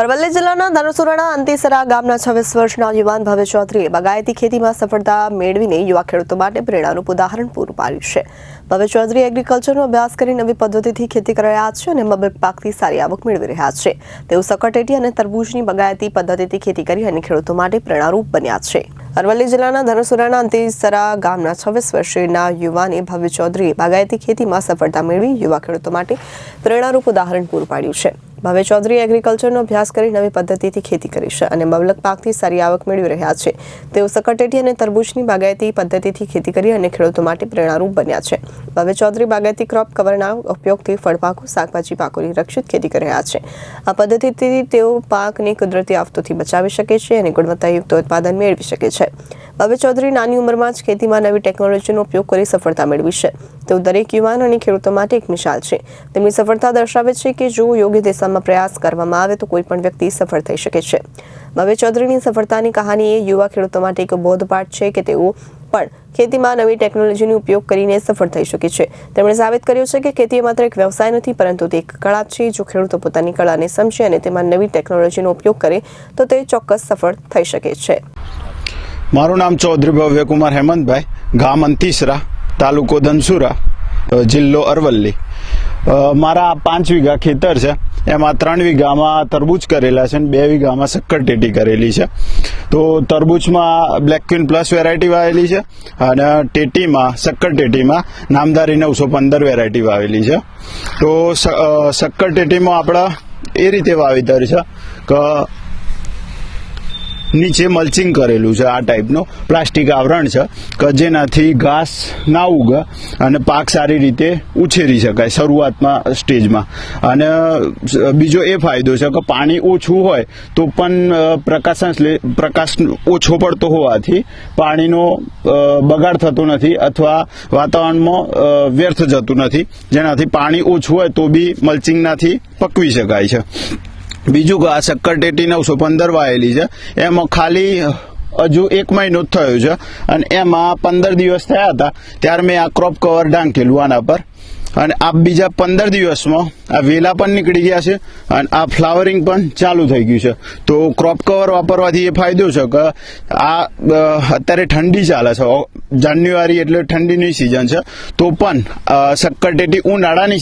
અરવલ્લી જિલ્લાના ધનસુરાના અંતિસરા ગામના છવ્વીસ વર્ષના યુવાન ભવ્ય ચૌધરીએ બાગાયતી ખેતીમાં સફળતા મેળવીને યુવા ખેડૂતો માટે પ્રેરણાનું ઉદાહરણ પૂરું પાડ્યું છે. ભવ્ય ચૌધરી એગ્રીકલ્ચરનો અભ્યાસ કરી નવી પદ્ધતિથી ખેતી કરી રહ્યા છે અને મબલક પાકથી સારી આવક મેળવી રહ્યા છે. તેઓ સકટેટી અને તરબૂજની બાગાયતી પદ્ધતિથી ખેતી કરી અને ખેડૂતો માટે પ્રેરણારૂપ બન્યા છે. અરવલ્લી જિલ્લાના ધનસુરાના અંતિસરા ગામના છવ્વીસ વર્ષના યુવાને ભવ્ય ચૌધરીએ બાગાયતી ખેતીમાં સફળતા મેળવી યુવા ખેડૂતો માટે પ્રેરણારૂપ ઉદાહરણ પૂરું પાડ્યું છે. ભવ્ય ચૌધરી એગ્રીકલ્ચરનો અભ્યાસ કરી નવી પદ્ધતિથી ખેતી કરી છે અને મબલક પાકથી સારી આવક મેળવી રહ્યા છે. તેઓ સકટેટી અને તરબૂચની બાગાયતી પદ્ધતિથી ખેતી કરી અને ખેડૂતો માટે પ્રેરણારૂપ બન્યા છે. ભાવે ચૌધરી બાગાયતી ક્રોપ કવરના ઉપયોગથી ફળપાકો શાકભાજી પાકોની રક્ષિત ખેતી કરી રહ્યા છે. આ પદ્ધતિથી તેઓ પાકને કુદરતી આફતોથી બચાવી શકે છે અને ગુણવત્તાયુક્ત ઉત્પાદન મેળવી શકે છે. ભવ્ય ચૌધરી નાની ઉંમરમાં જ ખેતીમાં નવી ટેકનોલોજીનો ઉપયોગ કરી સફળતા મેળવી છે. તેઓ દરેક યુવાન અને ખેડૂતો માટે એક મિસાલ છે. તેમની સફળતા દર્શાવે છે કે જો યોગ્ય દિશામાં પ્રયાસ કરવામાં આવે તો કોઈ પણ વ્યક્તિ સફળ થઈ શકે છે. ભવ્ય ચૌધરીની સફળતાની કહાની એ યુવા ખેડૂતો માટે એક બોધપાઠ છે કે તેઓ પણ ખેતીમાં નવી ટેકનોલોજીનો ઉપયોગ કરીને સફળ થઈ શકે છે. તેમણે સાબિત કર્યું છે કે ખેતી એ માત્ર એક વ્યવસાય નથી, પરંતુ તે એક કળા છે જો ખેડૂતો પોતાની કળાને સમજે અને તેમાં નવી ટેકનોલોજીનો ઉપયોગ કરે તો તે ચોક્કસ સફળ થઈ શકે છે. મારું નામ ચૌધરી ભવ્યકુમાર હેમંતભાઈ, ગામ અંતિસરા, તાલુકો ધનસુરા જિલ્લો અરવલ્લી. મારા પાંચ વીઘા ખેતર છે. એમાં ત્રણ વીઘામાં તરબૂચ કરેલા છે અને બે વીઘામાં શક્કર ટેટી કરેલી છે. તો તરબૂચમાં બ્લેક ક્વીન પ્લસ વેરાયટી વાવેલી છે અને ટેટીમાં શક્કર ટેટીમાં નામદારી નવસો પંદર વેરાયટી વાવેલી છે. તો શક્કર ટેટીમાં આપણા એ રીતે વાવેતર છે કે નીચે મલ્ચિંગ કરેલું છે આ ટાઈપનું પ્લાસ્ટિક આવરણ છે, કે જેનાથી ઘાસ ના ઉગે અને પાક સારી રીતે ઉછેરી શકાય શરૂઆતમાં સ્ટેજમાં. અને બીજો એ ફાયદો છે કે પાણી ઓછું હોય તો પણ પ્રકાશન પ્રકાશ ઓછો પડતો હોવાથી પાણીનો બગાડ થતો નથી અથવા વાતાવરણમાં વ્યર્થ જતું નથી. જેનાથી પાણી ઓછું હોય તો બી મલ્ચિંગનાથી પકવી શકાય છે. બીજું કે આ શક્કર ટેટી નવસો પંદર વાયેલી છે. એમાં ખાલી હજુ એક મહિનો જ થયો છે. અને એમાં પંદર દિવસ થયા હતા. ત્યારે મેં આ ક્રોપ કવર ઢાંકેલું આના પર. અને આ બીજા પંદર દિવસમાં આ વેલા પણ નીકળી ગયા છે અને આ ફ્લાવરિંગ પણ ચાલુ થઈ ગયું છે. તો ક્રોપ કવર વાપરવાથી એ ફાયદો છે કે આ અત્યારે ઠંડી ચાલે છે. જાન્યુઆરી એટલે ઠંડીની સિઝન છે. તો પણ શક્કરટેટી ઉનાળાની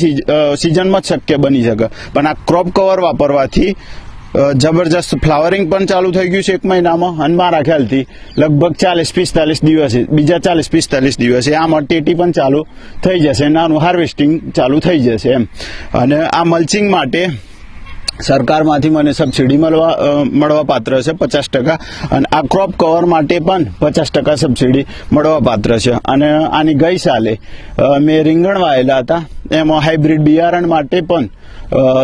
સિઝનમાં જ શક્ય બની શકે. પણ આ ક્રોપ કવર વાપરવાથી જબરજસ્ત ફ્લાવરિંગ પણ ચાલુ થઈ ગયું છે એક મહિનામાં, અને મારા ખ્યાલથી લગભગ ચાલીસ પિસ્તાલીસ દિવસે, બીજા ચાલીસ પિસ્તાલીસ દિવસે આમાં ટેટી પણ ચાલુ થઈ જશે, નાનું હાર્વેસ્ટિંગ ચાલુ થઈ જશે એમ. અને આ મલ્ચિંગ માટે સરકારમાંથી મને સબસિડી મળવા મળવા પાત્ર છે પચાસ ટકા, અને આ ક્રોપ કવર માટે પણ પચાસ ટકા સબસિડી મળવા પાત્ર છે. અને આની ગઈ સાલે મેં રીંગણ વાયેલા હતા, એમાં હાઇબ્રિડ બિયારણ માટે પણ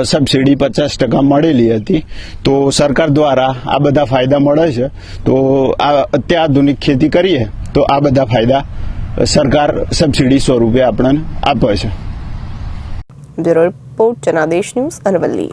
સબસિડી પચાસ ટકા મળેલી હતી. તો સરકાર દ્વારા આ બધા ફાયદા મળે છે. તો આ અત્યાધુનિક ખેતી કરીએ, તો આ બધા ફાયદા સરકાર સબસિડી સ્વરૂપે આપણને આપે છે. Bureau report, Janadesh news Aravalli.